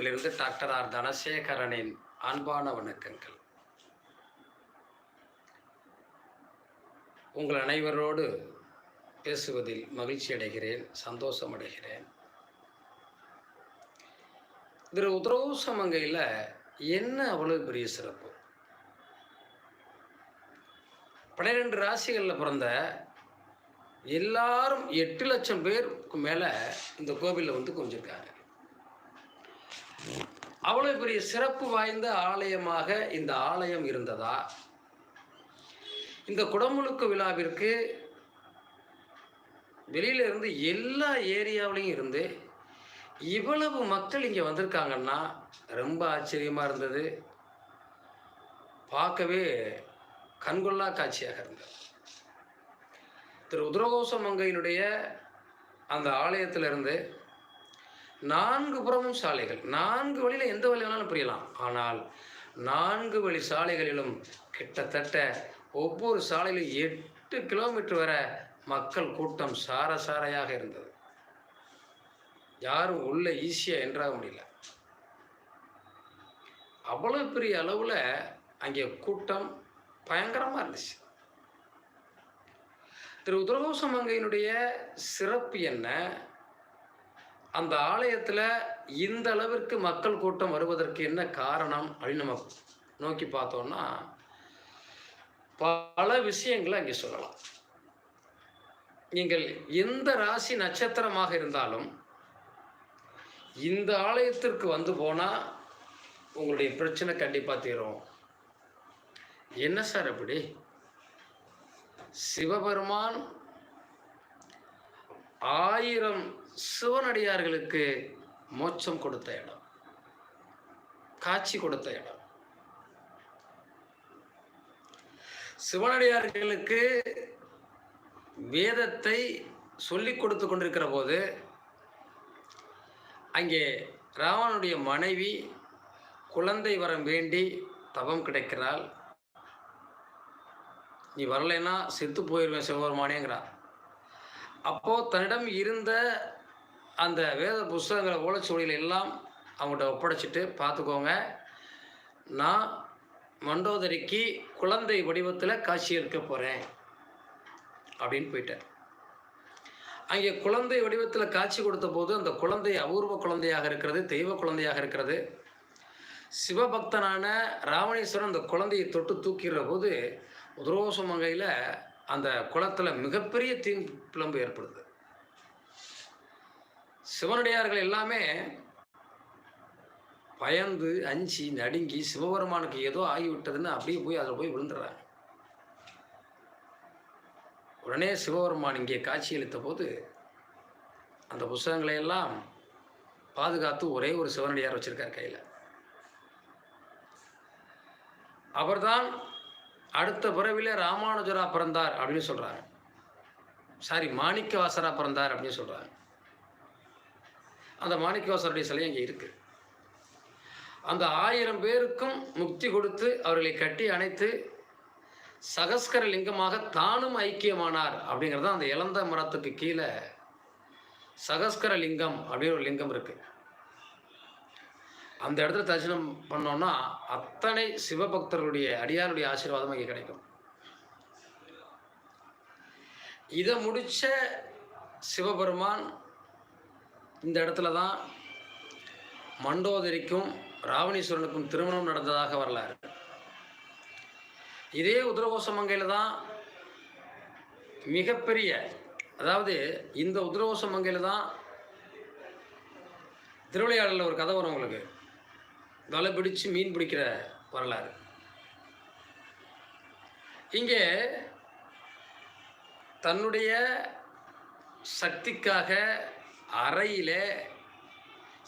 மண்டபத்திலிருந்து doctor R தனசேகரனின் அன்பான வணக்கங்கள். உங்கள் அனைவரோடு பேசுவதில் மகிழ்ச்சி அடைகிறேன் சந்தோஷம் அடைகிறேன். திரு உத்தரவுசமங்கையில் என்ன அவ்வளவு பெரிய சிறப்பு? பன்னிரெண்டு ராசிகளில் பிறந்த எல்லாரும் எட்டு லட்சம் பேருக்கு மேலே இந்த கோவிலில் வந்து கொஞ்சிருக்காங்க அவ்வளோ பெரிய சிறப்பு வாய்ந்த ஆலயமாக இந்த ஆலயம் இருந்ததா? இந்த குடமுழுக்கு விழாவிற்கு வெளியில இருந்து எல்லா ஏரியாவிலையும் இருந்து இவ்வளவு மக்கள் இங்கே வந்திருக்காங்கன்னா ரொம்ப ஆச்சரியமாக இருந்தது. பார்க்கவே கண்கொள்ளா காட்சியாக இருந்தது. திரு உத்ரகோச மங்கையினுடைய அந்த ஆலயத்திலிருந்து நான்கு புறமும் சாலைகள். நான்கு வழியில் எந்த வழி வேணாலும் புரியலாம். ஆனால் நான்கு வழி சாலைகளிலும் கிட்டத்தட்ட ஒவ்வொரு சாலையிலும் எட்டு கிலோமீட்டர் வரை மக்கள் கூட்டம் சார சாரையாக இருந்தது. யாரும் உள்ள ஈஸியாக என்றாக முடியல. அவ்வளோ பெரிய அளவில் அங்கே கூட்டம் பயங்கரமாக இருந்துச்சு. திரு உத்தரகோச மங்கையினுடைய சிறப்பு என்ன? அந்த ஆலயத்தில் இந்த அளவிற்கு மக்கள் கூட்டம் வருவதற்கு என்ன காரணம் அப்படின்னு நம்ம நோக்கி பார்த்தோம்னா பல விஷயங்களை அங்கே சொல்லலாம். நீங்கள் எந்த ராசி நட்சத்திரமாக இருந்தாலும் இந்த ஆலயத்திற்கு வந்து போனால் உங்களுடைய பிரச்சனை கண்டிப்பாக தீரும். என்ன சார் அப்படி? சிவபெருமான் ஆயிரம் சிவனடியார்களுக்கு மோட்சம் கொடுத்த இடம். காட்சி கொடுத்த இடம். சிவனடியார்களுக்கு வேதத்தை சொல்லிக் கொடுத்து கொண்டிருக்கிற போது அங்கே ராவனுடைய மனைவி குழந்தை வரம் வேண்டி தவம் கிடைக்கிறாள். நீ வரலைன்னா செத்து போயிடுவேன் சிவபெருமானேங்கிறா அப்போது தன்னிடம் இருந்த அந்த வேத புஸ்தகங்களை ஓலைச்சுவடிகள் எல்லாம் அவங்கள்ட்ட ஒப்படைச்சிட்டு பார்த்துக்கோங்க. நான் மண்டோதரிக்கு குழந்தை வடிவத்தில் காட்சி இருக்க போகிறேன் அப்படின்னு போயிட்டேன் அங்கே குழந்தை வடிவத்தில் காட்சி கொடுத்த போது அந்த குழந்தை அபூர்வ குழந்தையாக இருக்கிறது தெய்வ குழந்தையாக இருக்கிறது. சிவபக்தனான ராமணேஸ்வரன் அந்த குழந்தையை தொட்டு தூக்கிடுற போது உத்ரோசமங்கையில் அந்த குளத்தில் மிகப்பெரிய தீ பிளம்பு ஏற்படுது. சிவனடியார்கள் எல்லாமே பயந்து அஞ்சி நடுங்கி சிவபெருமானுக்கு ஏதோ ஆகிவிட்டதுன்னு அப்படியே போய் அதில் போய் விழுந்துடுறாங்க. உடனே சிவபெருமான் இங்கே காட்சியளித்த போது அந்த புஸ்தகங்களை எல்லாம் பாதுகாத்து ஒரே ஒரு சிவனடியார் வச்சுருக்கார் கையில். அவர்தான் அடுத்த பிறவில ராமானுஜரா பிறந்தார் அப்படின்னு சொல்கிறாங்க சாரி மாணிக்கவாசரா பிறந்தார் அப்படின்னு சொல்கிறாங்க அந்த மாணிக்கவாசருடைய சிலை அங்கே இருக்குது அந்த ஆயிரம் பேருக்கும் முக்தி கொடுத்து அவர்களை கட்டி அணைத்து சகஸ்கர லிங்கமாக தானும் ஐக்கியமானார் அப்படிங்கிறது தான் அந்த இழந்த மரத்துக்கு கீழே சகஸ்கர லிங்கம் அப்படின்னு ஒரு லிங்கம் இருக்கு. அந்த இடத்துல தரிசனம் பண்ணோம்னா அத்தனை சிவபக்தர்களுடைய அடியாருடைய ஆசீர்வாதம் இங்கே கிடைக்கும். இதை முடிச்ச சிவபெருமான் இந்த இடத்துல தான் மண்டோதரிக்கும் ராவணீஸ்வரனுக்கும் திருமணம் நடந்ததாக வரலாறு. இதே உதிரகோசமங்கையில் தான் மிகப்பெரிய அதாவது இந்த உதிரகோசமங்கையில் தான் திருவிளையாடலில் ஒரு கதை வரும் உங்களுக்கு. வலை பிடிச்சு மீன் பிடிக்கிற வரலாறு. இங்கே தன்னுடைய சக்திக்காக அறையிலே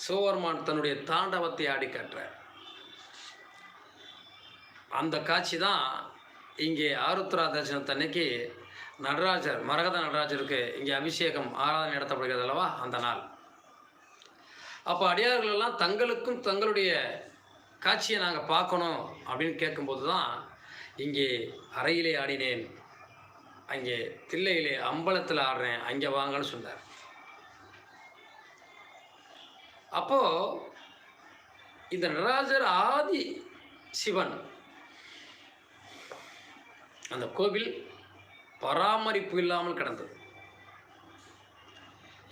சிவபெருமான் தன்னுடைய தாண்டவத்தை ஆடி காட்டுறார். அந்த காட்சி தான் இங்கே ஆருத்ரா தரிசனத்தன்னைக்கு நடராஜர் மரகத நடராஜருக்கு இங்கே அபிஷேகம் ஆராதனை நடத்தப்படுகிறது அல்லவா? அந்த நாள். அப்போ அடியார்கள் எல்லாம் தங்களுக்கும் தங்களுடைய காட்சியை நாங்கள் பார்க்கணும் அப்படின்னு கேட்கும்போது தான் இங்கே அறையிலே ஆடினேன். அங்கே தில்லையிலே அம்பலத்தில் ஆடுறேன். அங்கே வாங்கன்னு சொன்னார். அப்போது இந்த நடராஜர் ஆதி சிவன் அந்த கோவில் பராமரிப்பு இல்லாமல் கிடந்தது.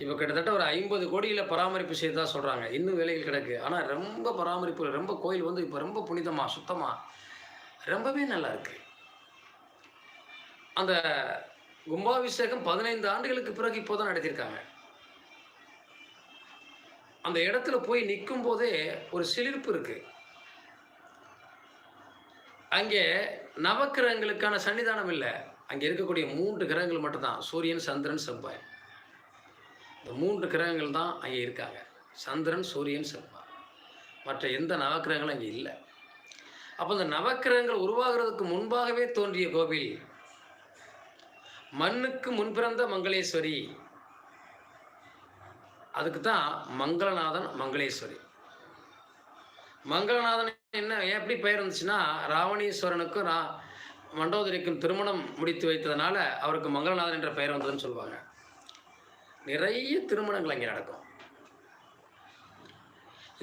இப்போ கிட்டத்தட்ட ஒரு ஐம்பது கோடியில் பராமரிப்பு செய்ததாக சொல்கிறாங்க இன்னும் வேலைகள் கிடக்கு. ஆனால் ரொம்ப பராமரிப்பு ரொம்ப கோயில் வந்து இப்போ ரொம்ப புனிதமாக சுத்தமாக ரொம்பவே நல்லா இருக்கு. அந்த கும்பாபிஷேகம் பதினைந்து ஆண்டுகளுக்கு பிறகு இப்போ தான் நடத்தியிருக்காங்க. அந்த இடத்துல போய் நிற்கும் போதே ஒரு சிலிர்ப்பு இருக்கு. அங்கே நவக்கிரகங்களுக்கான சன்னிதானம் இல்லை. அங்கே இருக்கக்கூடிய மூன்று கிரகங்கள் மட்டும்தான். சூரியன் சந்திரன் செவ்வாய். இந்த மூன்று கிரகங்கள் தான் அங்கே இருக்காங்க. சந்திரன் சூரியன் செவ்வாய். மற்ற எந்த நவக்கிரகங்களும் அங்கே இல்லை. அப்போ இந்த நவக்கிரகங்கள் உருவாகிறதுக்கு முன்பாகவே தோன்றிய கோவில் மண்ணுக்கு முன்பிறந்த மங்களேஸ்வரி. அதுக்கு தான் மங்களநாதன் மங்களேஸ்வரி. மங்களநாதன் என்ன எப்படி பெயர் இருந்துச்சுன்னா ராவணீஸ்வரனுக்கும் ரா மண்டோதரிக்கும் திருமணம் முடித்து வைத்ததுனால அவருக்கு மங்களநாதன் என்ற பெயர் வந்ததுன்னு சொல்லுவாங்க. நிறைய திருமணங்கள் அங்கே நடக்கும்.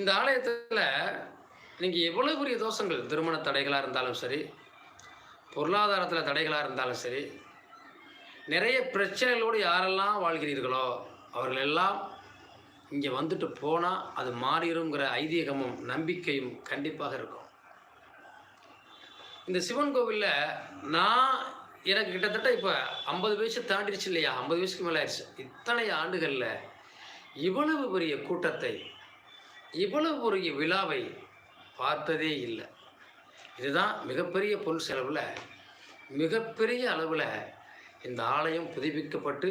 இந்த ஆலயத்தில் நீங்கள் எவ்வளோ பெரிய தோஷங்கள் திருமண தடைகளாக இருந்தாலும் சரி பொருளாதாரத்தில் தடைகளாக இருந்தாலும் சரி நிறைய பிரச்சனைகளோடு யாரெல்லாம் வாழ்கிறீர்களோ அவர்கள் எல்லாம் இங்கே வந்துட்டு போனால் அது மாறிடுங்கிற ஐதீகமும் நம்பிக்கையும் கண்டிப்பாக இருக்கும். இந்த சிவன் கோவிலில் நான் எனக்கு கிட்டத்தட்ட இப்போ ஐம்பது வயசு தாண்டிடுச்சு இல்லையா? ஐம்பது வயசுக்கு மேலே ஆயிடுச்சு இத்தனை ஆண்டுகளில் இவ்வளவு பெரிய கூட்டத்தை இவ்வளவு பெரிய விழாவை பார்த்ததே இல்லை. இதுதான் மிகப்பெரிய பொருள் செலவில் மிகப்பெரிய அளவில் இந்த ஆலயம் புதுப்பிக்கப்பட்டு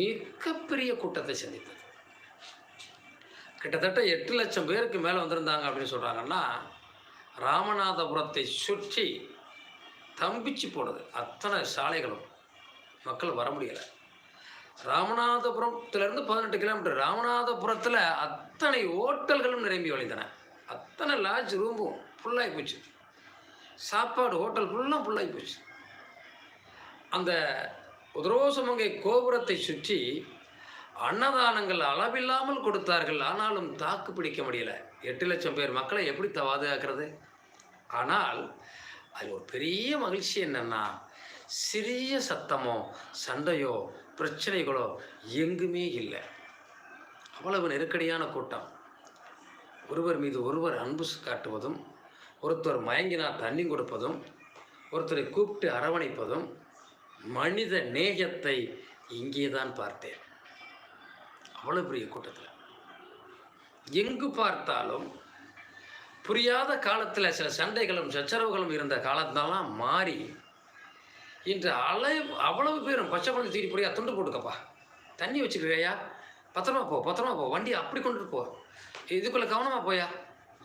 மிகப்பெரிய கூட்டத்தை சந்தித்தது. கிட்டத்தட்ட எட்டு லட்சம் பேருக்கு மேலே வந்திருந்தாங்க அப்படின்னு சொல்கிறாங்கன்னா ராமநாதபுரத்தை சுற்றி தம்பிச்சு போடுது அத்தனை சாலைகளும் மக்கள் வர முடியலை. ராமநாதபுரத்துலேருந்து பதினெட்டு கிலோமீட்டர். ராமநாதபுரத்தில் அத்தனை ஹோட்டல்களும் நிரம்பி வழிந்தன. அத்தனை லாட்ஜ் ரூமும் ஃபுல்லாகி போச்சு. சாப்பாடு ஹோட்டல் ஃபுல்லாக ஃபுல்லாகி போச்சு. அந்த உதரோசமங்கை கோபுரத்தை சுற்றி அன்னதானங்கள் அளவில்லாமல் கொடுத்தார்கள். ஆனாலும் தாக்கு பிடிக்க முடியல. எட்டு லட்சம் பேர் மக்களை எப்படி பாதுகாக்கிறது ஆனால் அது ஒரு பெரிய மகிழ்ச்சி என்னன்னா சிறிய சத்தமோ சண்டையோ பிரச்சனைகளோ எங்குமே இல்லை. அவ்வளவு நெருக்கடியான கூட்டம். ஒருவர் மீது ஒருவர் அன்பு காட்டுவதும் ஒருத்தர் மயங்கினால் தண்ணி கொடுப்பதும் ஒருத்தரை கூப்பிட்டு அரவணைப்பதும் மனித நேயத்தை இங்கே தான் பார்த்தேன். அவ்வளோ பெரிய கூட்டத்தில். எங்கு பார்த்தாலும் புரியாத காலத்தில் சில சண்டைகளும் சச்சரவுகளும் இருந்த காலத்தெல்லாம் மாறி இன்று அலை அவ்வளவு பேரும் பச்சை குழந்தை தூக்கி போடியா துண்டு போட்டுக்கப்பா. தண்ணி வச்சுக்கிறியா? பத்திரமா போ பத்திரமா போ வண்டி அப்படி கொண்டுட்டு போ. இதுக்குள்ளே கவனமாக போயா?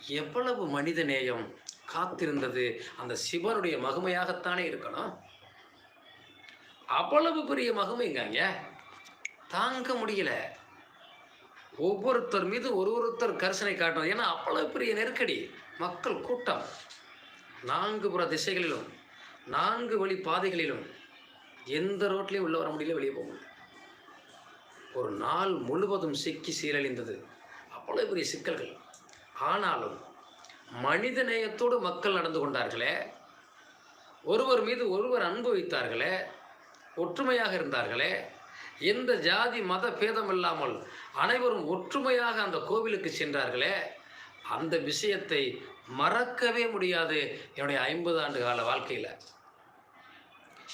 எவ்வளவு மனித நேயம் காத்திருந்தது அந்த சிவனுடைய மகிமையாகத்தானே இருக்கணும். அவ்வளவு பெரிய மகிமைங்க தாங்க முடியல. ஒவ்வொருத்தர் மீது ஒரு ஒருத்தர் கரிசனை காட்டணும் ஏன்னா அவ்வளவு பெரிய நெருக்கடி. மக்கள் கூட்டம். நான்கு புற திசைகளிலும் நான்கு வழி பாதைகளிலும் எந்த ரோட்லேயும் உள்ள வர முடியல வெளியே போக முடியல. ஒரு நாள் முழுவதும் சிக்கி சீரழிந்தது. அவ்வளோ பெரிய சிக்கல்கள். ஆனாலும் மனித நேயத்தோடு மக்கள் நடந்து கொண்டார்களே ஒருவர் மீது ஒருவர் அன்பு வைத்தார்களே ஒற்றுமையாக இருந்தார்களே எந்த ஜாதி மத பேதம் இல்லாமல் அனைவரும் ஒற்றுமையாக அந்த கோவிலுக்கு சென்றார்களே அந்த விஷயத்தை மறக்கவே முடியாது என்னுடைய ஐம்பது ஆண்டு கால வாழ்க்கையில்.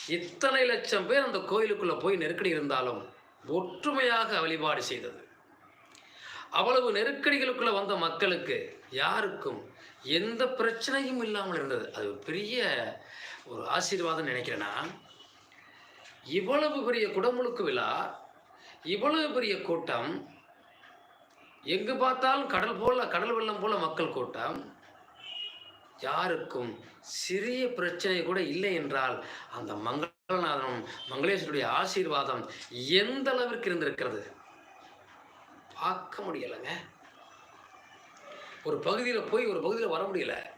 இத்தனை லட்சம் பேர் அந்த கோயிலுக்குள்ளே போய் நெருக்கடி இருந்தாலும் ஒற்றுமையாக வழிபாடு செய்தது. அவ்வளவு நெருக்கடிகளுக்குள்ளே வந்த மக்களுக்கு யாருக்கும் எந்த பிரச்சனையும் இல்லாமல் இருந்தது. அது பெரிய ஒரு ஆசீர்வாதம் நினைக்கிறேன்னா இவ்வளவு பெரிய குடமுழுக்கு விழா இவ்வளவு பெரிய கூட்டம் எங்கு பார்த்தாலும் கடல் போல கடல் வெள்ளம் போல மக்கள் கூட்டம். யாருக்கும் சிறிய பிரச்சனை கூட இல்லை என்றால் அந்த மங்களநாதனும் மங்களேஸ்வருடைய ஆசீர்வாதம் எந்த அளவிற்கு இருந்திருக்கிறது? பார்க்க முடியலைங்க. ஒரு பகுதியில் போய் ஒரு பகுதியில் வர முடியல.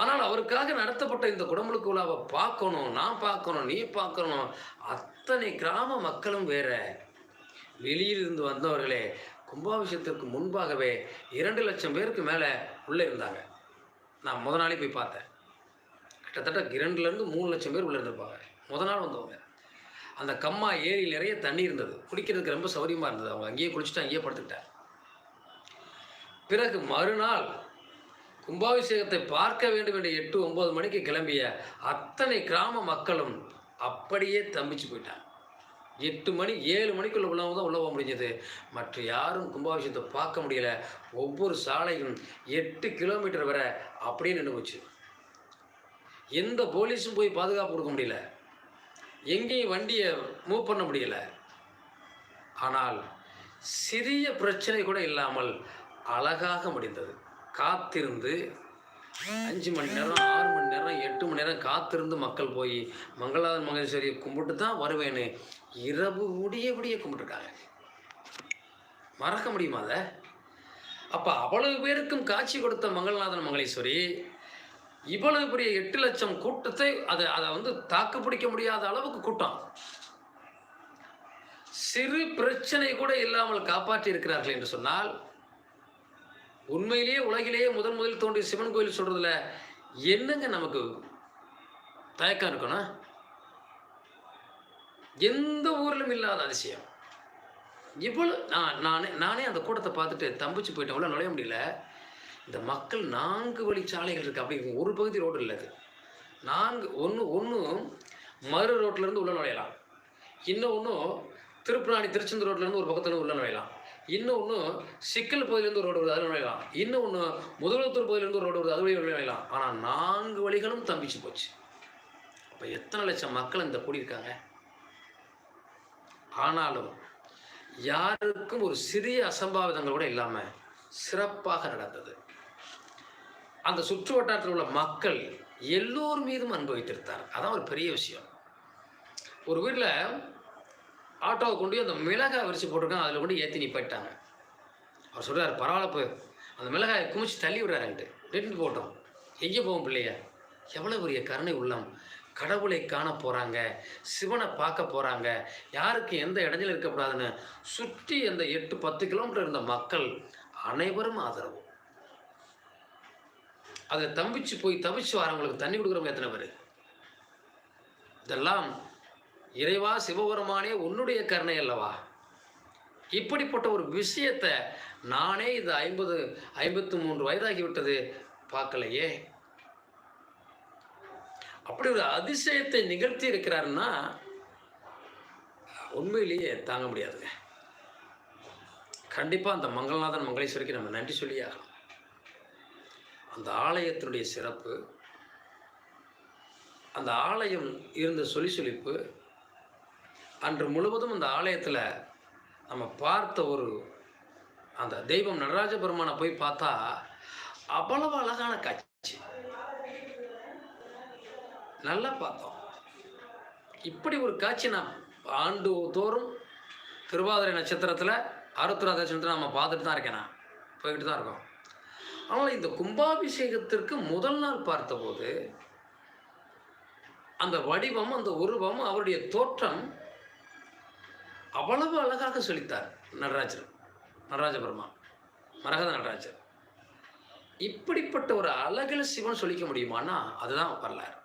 ஆனால் அவருக்காக நடத்தப்பட்ட இந்த குடமுழுக்கு விழாவை பார்க்கணும் நான் பார்க்கணும் நீ பார்க்கணும். அத்தனை கிராம மக்களும் வேற. வெளியிலிருந்து வந்தவர்களே கும்பாபிஷேகத்திற்கு முன்பாகவே இரண்டு லட்சம் பேருக்கு மேலே உள்ளே இருந்தாங்க. நான் முத நாளே போய் பார்த்தேன். கிட்டத்தட்ட இரண்டுலேருந்து மூணு லட்சம் பேர் உள்ளே இருந்திருப்பாங்க. முத நாள் வந்தவங்க. அந்த கம்மா ஏரி நிறைய தண்ணி இருந்தது. குடிக்கிறதுக்கு ரொம்ப சௌகரியமாக இருந்தது. அவங்க அங்கேயே குளிச்சுட்டு அங்கேயே படுத்துக்கிட்டேன் பிறகு மறுநாள் கும்பாபிஷேகத்தை பார்க்க வேண்டும் என்று எட்டு ஒன்பது மணிக்கு கிளம்பிய அத்தனை கிராம மக்களும் அப்படியே தம்பிச்சு போயிட்டாங்க. எட்டு மணி ஏழு மணிக்குள்ள உள்ளவங்க தான் உள்ள போக முடிஞ்சது. மற்ற யாரும் கும்பாபிஷேகத்தை பார்க்க முடியல. ஒவ்வொரு சாலையும் எட்டு கிலோமீட்டர் வரை அப்படியே நின்று போச்சு. எந்த போலீஸும் போய் பாதுகாப்பு கொடுக்க முடியல. எங்கேயும் வண்டியை மூவ் பண்ண முடியல. ஆனால் சிறிய பிரச்சனை கூட இல்லாமல் அழகாக முடிந்தது. காத்திருந்து அஞ்சு மணி நேரம் ஆறு மணி நேரம் எட்டு மணி நேரம் காத்திருந்து மக்கள் போய் மங்களாதன் மகேஸ்வரியை கும்பிட்டு தான் வருவேன்னு இரவு முடிய முடிய கும்பிட்டுருக்காங்க. மறக்க முடியுமா அதை? அப்போ அவ்வளவு பேருக்கும் காட்சி கொடுத்த மங்கள்நாதன் மங்களேஸ்வரி இவ்வளவு பெரிய எட்டு லட்சம் கூட்டத்தை அதை அதை வந்து தாக்கு பிடிக்க முடியாத அளவுக்கு கூட்டம். சிறு பிரச்சனை கூட இல்லாமல் காப்பாற்றி இருக்கிறார்கள் என்று சொன்னால் உண்மையிலேயே உலகிலேயே முதன் முதல் தோன்றிய சிவன் கோயில் சொல்றதுல என்னங்க நமக்கு தயக்கம் இருக்கணும்? எந்த ஊரிலும் இல்லாத அதிசயம். இவ்வளோ நான் நானே நானே அந்த கூட்டத்தை பார்த்துட்டு தம்பிச்சு போயிட்டேன். உள்ள நுழைய முடியல. இந்த மக்கள் நான்கு வழி சாலைகள் இருக்குது அப்படி ஒரு பகுதி ரோடு இல்லை அது. நான்கு ஒன்று ஒன்றும் மறு ரோட்லேருந்து உள்ள நுழையலாம். ஒன்றும் திருப்புராணி திருச்செந்தூர் ரோட்லேருந்து ஒரு பக்கத்தில் உள்ள நுழையலாம். இன்னொன்று சிக்கல் பகுதியிலிருந்து ஒரு ரோடு வருது அது நுழையலாம். இன்னொன்று முதலத்தூர் பகுதியிலிருந்து ஒரு ரோடு வருது அது வழி நுழையலாம். ஆனால் நான்கு வழிகளும் தம்பிச்சு போச்சு. அப்போ எத்தனை லட்சம் மக்கள் இந்த கூடியிருக்காங்க? ஆனாலும் யாருக்கும் ஒரு சிறிய அசம்பாவிதங்கள் கூட இல்லாமல் சிறப்பாக நடந்தது. அந்த சுற்று வட்டாரத்தில் உள்ள மக்கள் எல்லோர் மீதும் அனுபவித்திருந்தார் அதான் ஒரு பெரிய விஷயம். ஒரு வீட்டில் ஆட்டோவை கொண்டு போய் அந்த மிளகாய் விரிச்சு போட்டிருக்காங்க அதில் கொண்டு ஏற்றி நிப்பாட்டாங்க அவர் சொல்கிறார் பரவாயில்ல போய் அந்த மிளகாயை குமிச்சு தள்ளி விடுறாருன்ட்டு ரிட்டன் போட்டோம். எங்கே போவோம் பிள்ளைய? எவ்வளோ பெரிய கருணை உள்ளம். கடவுளை காண போகிறாங்க சிவனை பார்க்க போகிறாங்க யாருக்கு எந்த இடத்துல இருக்கக்கூடாதுன்னு சுற்றி அந்த எட்டு பத்து கிலோமீட்டர் இருந்த மக்கள் அனைவரும் ஆதரவு. அதை தம்பிச்சு போய் தவிச்சு வரவங்களுக்கு தண்ணி கொடுக்குறவங்க எத்தனை பேர்? இதெல்லாம் இறைவா சிவபெருமானே உன்னுடைய கருணை அல்லவா? இப்படிப்பட்ட ஒரு விஷயத்தை நானே இது ஐம்பது ஐம்பத்து மூன்று வயதாகிவிட்டது பார்க்கலையே. அப்படி ஒரு அதிசயத்தை நிகழ்த்தி இருக்கிறாருன்னா உண்மையிலேயே தாங்க முடியாதுங்க. கண்டிப்பாக அந்த மங்களநாதன் மங்களேஸ்வரிக்கு நம்ம நன்றி சொல்லியே அந்த ஆலயத்தினுடைய சிறப்பு அந்த ஆலயம் இருந்த சொல்லி சொல்லிப்பு அன்று முழுவதும் அந்த ஆலயத்தில் நம்ம பார்த்த ஒரு அந்த தெய்வம் நடராஜ பெருமானை போய் பார்த்தா அவ்வளவு அழகான காட்சி. நல்லா பார்த்தோம். இப்படி ஒரு காட்சி நான் ஆண்டு தோறும் திருவாதிரை நட்சத்திரத்தில் அறுபத்தி நட்சத்திரத்தில் நம்ம பார்த்துட்டு தான் இருக்கேன் நான். போய்கிட்டு தான் இருக்கோம். ஆனால் இந்த கும்பாபிஷேகத்திற்கு முதல் நாள் பார்த்தபோது அந்த வடிவம் அந்த உருவம் அவருடைய தோற்றம் அவ்வளவு அழகாக சொல்லித்தார் நடராஜர் நடராஜ பெருமான் மரகத நடராஜர். இப்படிப்பட்ட ஒரு அழகில் சிவன் சொல்லிக்க முடியுமானா அதுதான் வரலாறு.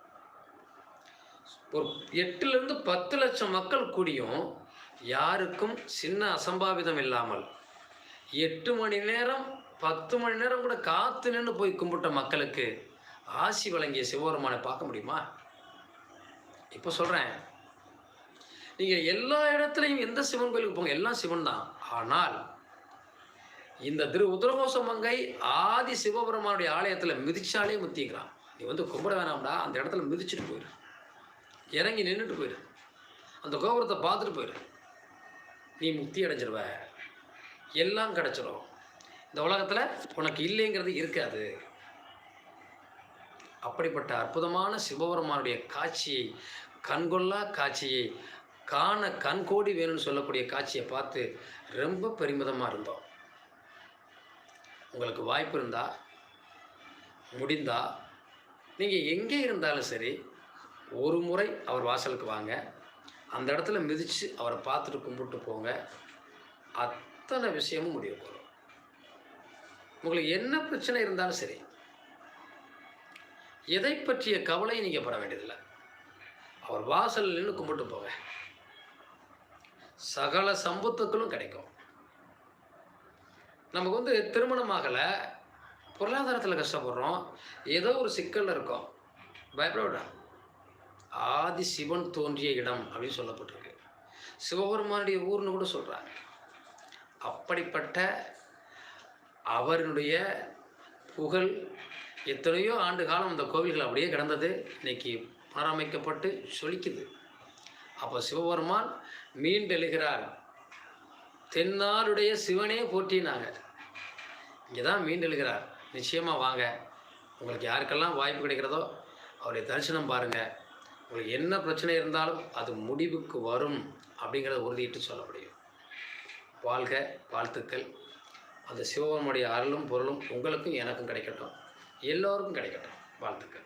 ஒரு எட்டுலேருந்து பத்து லட்சம் மக்கள் கூடியும் யாருக்கும் சின்ன அசம்பாவிதம் இல்லாமல் எட்டு மணி நேரம் பத்து மணி நேரம் கூட காத்து நின்று போய் கும்பிட்ட மக்களுக்கு ஆசி வழங்கிய சிவபெருமானை பார்க்க முடியுமா? இப்போ சொல்கிறேன் நீங்கள் எல்லா இடத்துலையும் எந்த சிவன் கோயிலுக்கு போங்க எல்லாம் சிவன் தான் ஆனால் இந்த திரு உத்தரகோச மங்கை ஆதி சிவபெருமானுடைய ஆலயத்தில் மிதிச்சாலே முத்திக்கிறான். நீ வந்து கும்பிட வேணாம்டா அந்த இடத்துல மிதிச்சுட்டு போயிரு. இறங்கி நின்றுட்டு போயிரு. அந்த கோபுரத்தை பார்த்துட்டு போயிரு. நீ முக்தி அடைஞ்சிருவ. எல்லாம் கிடச்சிரும். இந்த உலகத்தில் உனக்கு இல்லைங்கிறது இருக்காது. அப்படிப்பட்ட அற்புதமான சிவபெருமானுடைய காட்சியை கண்கொள்ளா காட்சியை காண கண்கோடி வேணும்னு சொல்லக்கூடிய காட்சியை பார்த்து ரொம்ப பெருமிதமாக இருந்தோம். உங்களுக்கு வாய்ப்பு இருந்தால் முடிந்தா நீங்கள் எங்கே இருந்தாலும் சரி ஒரு முறை அவர் வாசலுக்கு வாங்க. அந்த இடத்துல மிதித்து அவரை பார்த்துட்டு கும்பிட்டு போங்க. அத்தனை விஷயமும் முடிவு உங்களுக்கு என்ன பிரச்சனை இருந்தாலும் சரி எதை பற்றிய கவலை நீங்கள் பட வேண்டியதில்லை. அவர் வாசல் நின்று கும்பிட்டு போங்க. சகல சம்பத்துக்களும் கிடைக்கும். நமக்கு வந்து திருமணம் ஆகலை பொருளாதாரத்தில் கஷ்டப்படுறோம் ஏதோ ஒரு சிக்கலில் இருக்கோம். பயப்பட ஆதி சிவன் தோன்றிய இடம் அப்படின்னு சொல்லப்பட்டிருக்கு. சிவபெருமானுடைய ஊர்னு கூட சொல்கிறாங்க அப்படிப்பட்ட அவருடைய புகழ் எத்தனையோ ஆண்டு காலம் அந்த கோவில்கள் அப்படியே கிடந்தது. இன்னைக்கு புனரமைக்கப்பட்டு சொலிக்குது. அப்போ சிவபெருமான் மீண்டெழுகிறார். தென்னாருடைய சிவனே போற்றினாங்க இங்கே தான் மீண்டெழுகிறார். நிச்சயமாக வாங்க. உங்களுக்கு யாருக்கெல்லாம் வாய்ப்பு கிடைக்கிறதோ அவருடைய தரிசனம் பாருங்கள் உங்களுக்கு என்ன பிரச்சனை இருந்தாலும் அது முடிவுக்கு வரும் அப்படிங்கிறத உறுதியிட்டு சொல்ல முடியும். வாழ்க வாழ்த்துக்கள். அந்த சிவபெருமனுடைய அருளும் பொருளும் உங்களுக்கும் எனக்கும் கிடைக்கட்டும். எல்லோருக்கும் கிடைக்கட்டும். வாழ்த்துக்கள்.